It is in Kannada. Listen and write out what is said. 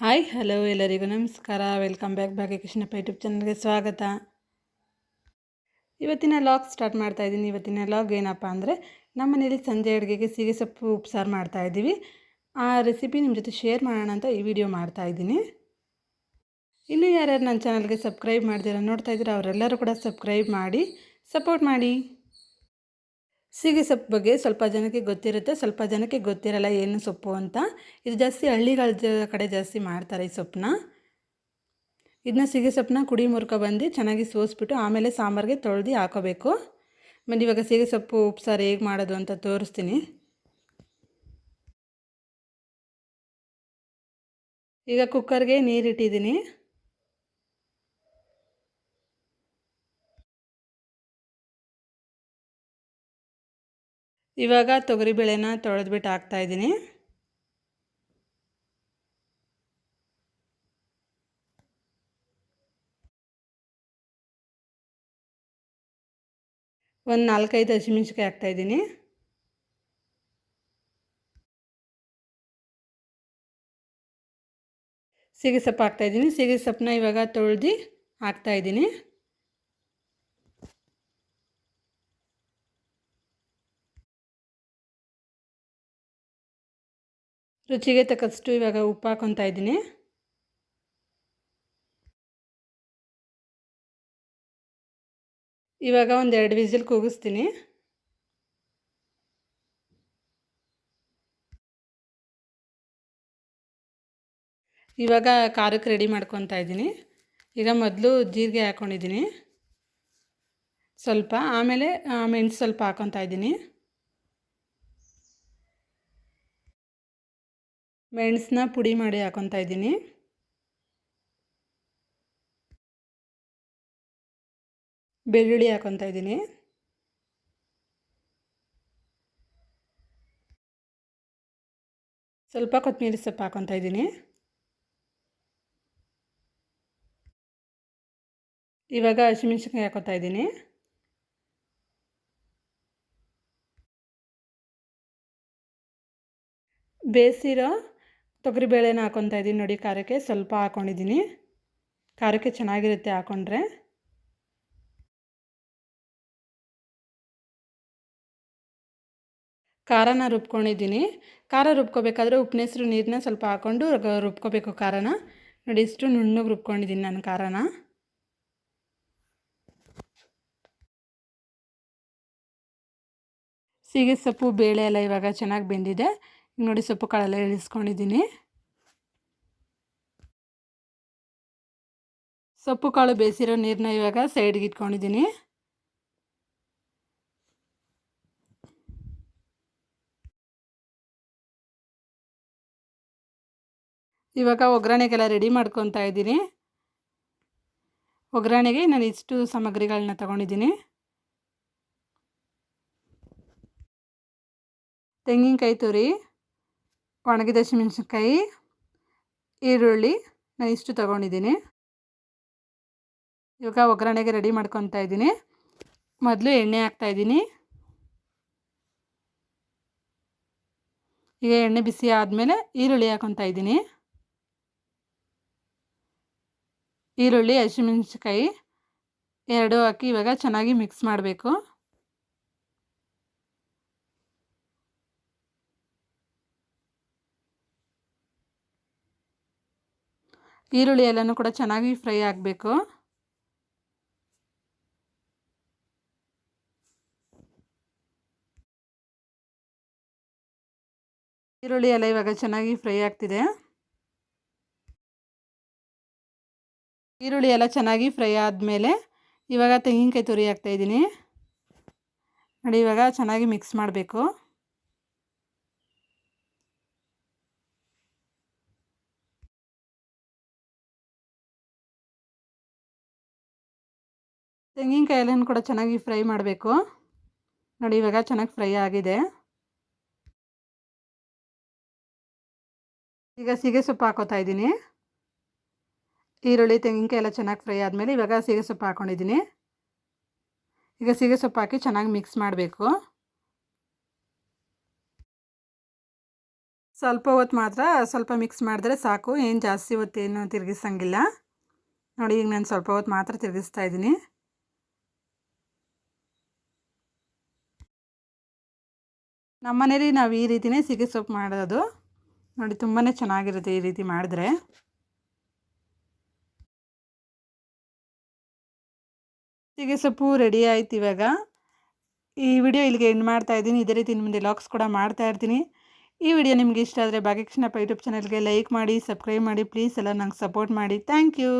ಹಾಯ್, ಹಲೋ ಎಲ್ಲರಿಗೂ ನಮಸ್ಕಾರ. ವೆಲ್ಕಮ್ ಬ್ಯಾಕ್ ಭಾಗ್ಯಕೃಷ್ಣಪ್ಪ ಯೂಟ್ಯೂಬ್ ಚಾನಲ್ಗೆ ಸ್ವಾಗತ. ಇವತ್ತಿನ ಲಾಗ್ ಸ್ಟಾರ್ಟ್ ಮಾಡ್ತಾ ಇದ್ದೀನಿ. ಇವತ್ತಿನ ಲಾಗ್ ಏನಪ್ಪ ಅಂದರೆ ನಮ್ಮ ಮನೇಲಿ ಸಂಜೆ ಅಡುಗೆಗೆ ಸೀಗೆ ಸೊಪ್ಪು ಉಪ್ಸಾರು ಮಾಡ್ತಾ ಇದ್ದೀವಿ. ಆ ರೆಸಿಪಿ ನಿಮ್ಮ ಜೊತೆ ಶೇರ್ ಮಾಡೋಣ ಅಂತ ಈ ವಿಡಿಯೋ ಮಾಡ್ತಾ ಇದ್ದೀನಿ. ಇನ್ನೂ ಯಾರ್ಯಾರು ನನ್ನ ಚಾನಲ್ಗೆ ಸಬ್ಸ್ಕ್ರೈಬ್ ಮಾಡ್ದಿರ ನೋಡ್ತಾ ಇದ್ದೀರ, ಅವರೆಲ್ಲರೂ ಕೂಡ ಸಬ್ಸ್ಕ್ರೈಬ್ ಮಾಡಿ ಸಪೋರ್ಟ್ ಮಾಡಿ. ಸೀಗೆ ಸೊಪ್ಪು ಬಗ್ಗೆ ಸ್ವಲ್ಪ ಜನಕ್ಕೆ ಗೊತ್ತಿರುತ್ತೆ, ಸ್ವಲ್ಪ ಜನಕ್ಕೆ ಗೊತ್ತಿರಲ್ಲ ಏನು ಸೊಪ್ಪು ಅಂತ. ಇದು ಜಾಸ್ತಿ ಹಳ್ಳಿಗಳ ಕಡೆ ಜಾಸ್ತಿ ಮಾಡ್ತಾರೆ ಈ ಸೊಪ್ಪನ್ನ. ಇದನ್ನ ಸೀಗೆ ಸೊಪ್ಪನ್ನ ಕುಡಿ ಮುರ್ಕ ಬಂದು ಚೆನ್ನಾಗಿ ಸೋಸ್ಬಿಟ್ಟು ಆಮೇಲೆ ಸಾಂಬಾರಿಗೆ ತೊಳೆದು ಹಾಕೋಬೇಕು. ಮತ್ತು ಇವಾಗ ಸೀಗೆ ಸೊಪ್ಪು ಉಪ್ಸಾರು ಹೇಗೆ ಮಾಡೋದು ಅಂತ ತೋರಿಸ್ತೀನಿ. ಈಗ ಕುಕ್ಕರ್ಗೆ ನೀರಿಟ್ಟಿದ್ದೀನಿ. ಇವಾಗ ತೊಗರಿಬೇಳೆನ ತೊಳೆದ್ಬಿಟ್ಟು ಹಾಕ್ತಾಯಿದ್ದೀನಿ ಒಂದು ನಾಲ್ಕೈದು ಹಸಿಮೆಣ್ಸಿಕಾಯಿ ಹಾಕ್ತಾಯಿದ್ದೀನಿ ಸೀಗೆ ಸೊಪ್ಪು ಹಾಕ್ತಾಯಿದ್ದೀನಿ ಸೀಗೆ ಸೊಪ್ಪನ್ನ ಇವಾಗ ತೊಳೆದು ಹಾಕ್ತಾಯಿದ್ದೀನಿ ರುಚಿಗೆ ತಕ್ಕಷ್ಟು ಇವಾಗ ಉಪ್ಪು ಹಾಕೊತಾ ಇದ್ದೀನಿ. ಇವಾಗ ಒಂದೆರಡು ವಿಸಿಲ್ ಕೂಗಿಸ್ತೀನಿ. ಇವಾಗ ಖಾರಕ್ಕೆ ರೆಡಿ ಮಾಡ್ಕೊತಾ ಇದ್ದೀನಿ. ಈಗ ಮೊದಲು ಜೀರಿಗೆ ಹಾಕ್ಕೊಂಡಿದ್ದೀನಿ ಸ್ವಲ್ಪ ಆಮೇಲೆ ಮೆಣಸು ಸ್ವಲ್ಪ ಹಾಕೊತಾ ಇದ್ದೀನಿ. ಮೆಣಸನ್ನ ಪುಡಿ ಮಾಡಿ ಹಾಕೊತಾ ಇದ್ದೀನಿ. ಬೆಳ್ಳುಳ್ಳಿ ಹಾಕೊತಾ ಇದ್ದೀನಿ. ಸ್ವಲ್ಪ ಕೊತ್ತಂಬರಿ ಸೊಪ್ಪು ಹಾಕೊತಾ ಇದ್ದೀನಿ. ಇವಾಗ ಹಸಿಮೆಣ್ಸಿನ್ಕಾಯಿ ಹಾಕೋತಾ ಇದ್ದೀನಿ. ಬೇಯಿಸಿರೋ ತೊಗರಿಬೇಳೆನ ಹಾಕೊತಾ ಇದ್ದೀನಿ ನೋಡಿ, ಖಾರಕ್ಕೆ ಸ್ವಲ್ಪ ಹಾಕ್ಕೊಂಡಿದ್ದೀನಿ ಖಾರಕ್ಕೆ ಚೆನ್ನಾಗಿರುತ್ತೆ ಹಾಕೊಂಡ್ರೆ. ಖಾರನ ರುಬ್ಕೊಂಡಿದ್ದೀನಿ ಖಾರ ರುಬ್ಕೋಬೇಕಾದ್ರೆ ಉಪ್ಪನೆಸರು ನೀರನ್ನ ಸ್ವಲ್ಪ ಹಾಕ್ಕೊಂಡು ರುಬ್ಕೋಬೇಕು ಖಾರನ. ನೋಡಿ, ಇಷ್ಟು ನುಣ್ಣಗೆ ರುಬ್ಕೊಂಡಿದ್ದೀನಿ ನಾನು ಖಾರನ. ಸೀಗೆ ಸೊಪ್ಪು ಬೇಳೆ ಎಲ್ಲ ಇವಾಗ ಚೆನ್ನಾಗಿ ಬೆಂದಿದೆ. ನೋಡಿ ಸೊಪ್ಪು ಕಾಳೆಲ್ಲ ಇಳಿಸ್ಕೊಂಡಿದ್ದೀನಿ ಸೊಪ್ಪು ಕಾಳು ಬೇಯಿಸಿರೋ ನೀರನ್ನ ಇವಾಗ ಸೈಡ್ಗೆ ಇಟ್ಕೊಂಡಿದ್ದೀನಿ. ಇವಾಗ ಒಗ್ಗರಣೆಗೆಲ್ಲ ರೆಡಿ ಮಾಡ್ಕೊತಾ ಇದ್ದೀನಿ. ಒಗ್ಗರಣೆಗೆ ನಾನು ಇಷ್ಟು ಸಾಮಗ್ರಿಗಳನ್ನ ತಗೊಂಡಿದ್ದೀನಿ. ತೆಂಗಿನಕಾಯಿ ತುರಿ ಒಣಗಿದ ಹಸಿಮೆಣ್ಸಿನ್ಕಾಯಿ ಈರುಳ್ಳಿ ನಾನು ಇಷ್ಟು ತೊಗೊಂಡಿದ್ದೀನಿ. ಇವಾಗ ಒಗ್ಗರಣೆಗೆ ರೆಡಿ ಮಾಡ್ಕೊತಾ ಇದ್ದೀನಿ. ಮೊದಲು ಎಣ್ಣೆ ಹಾಕ್ತಾಯಿದ್ದೀನಿ ಈಗ ಎಣ್ಣೆ ಬಿಸಿ ಆದಮೇಲೆ ಈರುಳ್ಳಿ ಹಾಕೊತಾ ಇದ್ದೀನಿ. ಈರುಳ್ಳಿ, ಹಸಿಮೆಣ್ಸಿನ್ಕಾಯಿ ಎರಡು ಹಾಕಿ ಇವಾಗ ಚೆನ್ನಾಗಿ ಮಿಕ್ಸ್ ಮಾಡಬೇಕು. ಈರುಳ್ಳಿ ಎಲ್ಲನೂ ಕೂಡ ಚೆನ್ನಾಗಿ ಫ್ರೈ ಆಗಬೇಕು. ಈರುಳ್ಳಿ ಎಲ್ಲ ಇವಾಗ ಚೆನ್ನಾಗಿ ಫ್ರೈ ಆಗ್ತಿದೆ. ಈರುಳ್ಳಿ ಎಲ್ಲ ಚೆನ್ನಾಗಿ ಫ್ರೈ ಆದಮೇಲೆ ಇವಾಗ ತೆಂಗಿನಕಾಯಿ ತುರಿ ಹಾಕ್ತಾಯಿದ್ದೀನಿ ನೋಡಿ ಇವಾಗ ಚೆನ್ನಾಗಿ ಮಿಕ್ಸ್ ಮಾಡಬೇಕು. ತೆಂಗಿನಕಾಯಿ ಎಲ್ಲನೂ ಕೂಡ ಚೆನ್ನಾಗಿ ಫ್ರೈ ಮಾಡಬೇಕು. ನೋಡಿ, ಇವಾಗ ಚೆನ್ನಾಗಿ ಫ್ರೈ ಆಗಿದೆ. ಈಗ ಸೀಗೆ ಸೊಪ್ಪು ಹಾಕೋತಾ ಇದ್ದೀನಿ. ಈರುಳ್ಳಿ, ತೆಂಗಿನಕಾಯಿ ಎಲ್ಲ ಚೆನ್ನಾಗಿ ಫ್ರೈ ಆದಮೇಲೆ ಇವಾಗ ಸೀಗೆ ಸೊಪ್ಪು ಹಾಕ್ಕೊಂಡಿದ್ದೀನಿ ಈಗ ಸೀಗೆ ಸೊಪ್ಪು ಹಾಕಿ ಚೆನ್ನಾಗಿ ಮಿಕ್ಸ್ ಮಾಡಬೇಕು. ಸ್ವಲ್ಪ ಹೊತ್ತು ಮಾತ್ರ ಸ್ವಲ್ಪ ಮಿಕ್ಸ್ ಮಾಡಿದ್ರೆ ಸಾಕು. ಏನು ಜಾಸ್ತಿ ಹೊತ್ತು ಏನು ತಿರುಗಿಸಂಗಿಲ್ಲ. ನೋಡಿ, ಈಗ ನಾನು ಸ್ವಲ್ಪ ಹೊತ್ತು ಮಾತ್ರ ತಿರುಗಿಸ್ತಾ ಇದ್ದೀನಿ. ನಮ್ಮನೇಲಿ ನಾವು ಈ ರೀತಿಯೇ ಸಿಗಿ ಸೊಪ್ಪು ಮಾಡೋದು. ನೋಡಿ ತುಂಬಾ ಚೆನ್ನಾಗಿರುತ್ತೆ ಈ ರೀತಿ ಮಾಡಿದ್ರೆ. ಸಿಗೆ ಸೊಪ್ಪು ರೆಡಿ ಆಯ್ತು ಇವಾಗ. ಈ ವಿಡಿಯೋ ಇಲ್ಲಿಗೆ ಎಂಡ್ ಮಾಡ್ತಾ ಇದ್ದೀನಿ. ಇದೇ ರೀತಿ ಮುಂದೆ ಲಾಕ್ಸ್ ಕೂಡ ಮಾಡ್ತಾ ಇರ್ತೀನಿ. ಈ ವಿಡಿಯೋ ನಿಮಗೆ ಇಷ್ಟ ಆದರೆ ಭಾಗ್ಯಕೃಷ್ಣಪ್ಪ ಯೂಟ್ಯೂಬ್ ಚಾನಲ್ಗೆ ಲೈಕ್ ಮಾಡಿ ಸಬ್ಸ್ಕ್ರೈಬ್ ಮಾಡಿ. ಪ್ಲೀಸ್ ಎಲ್ಲ ನಂಗೆ ಸಪೋರ್ಟ್ ಮಾಡಿ. Thank you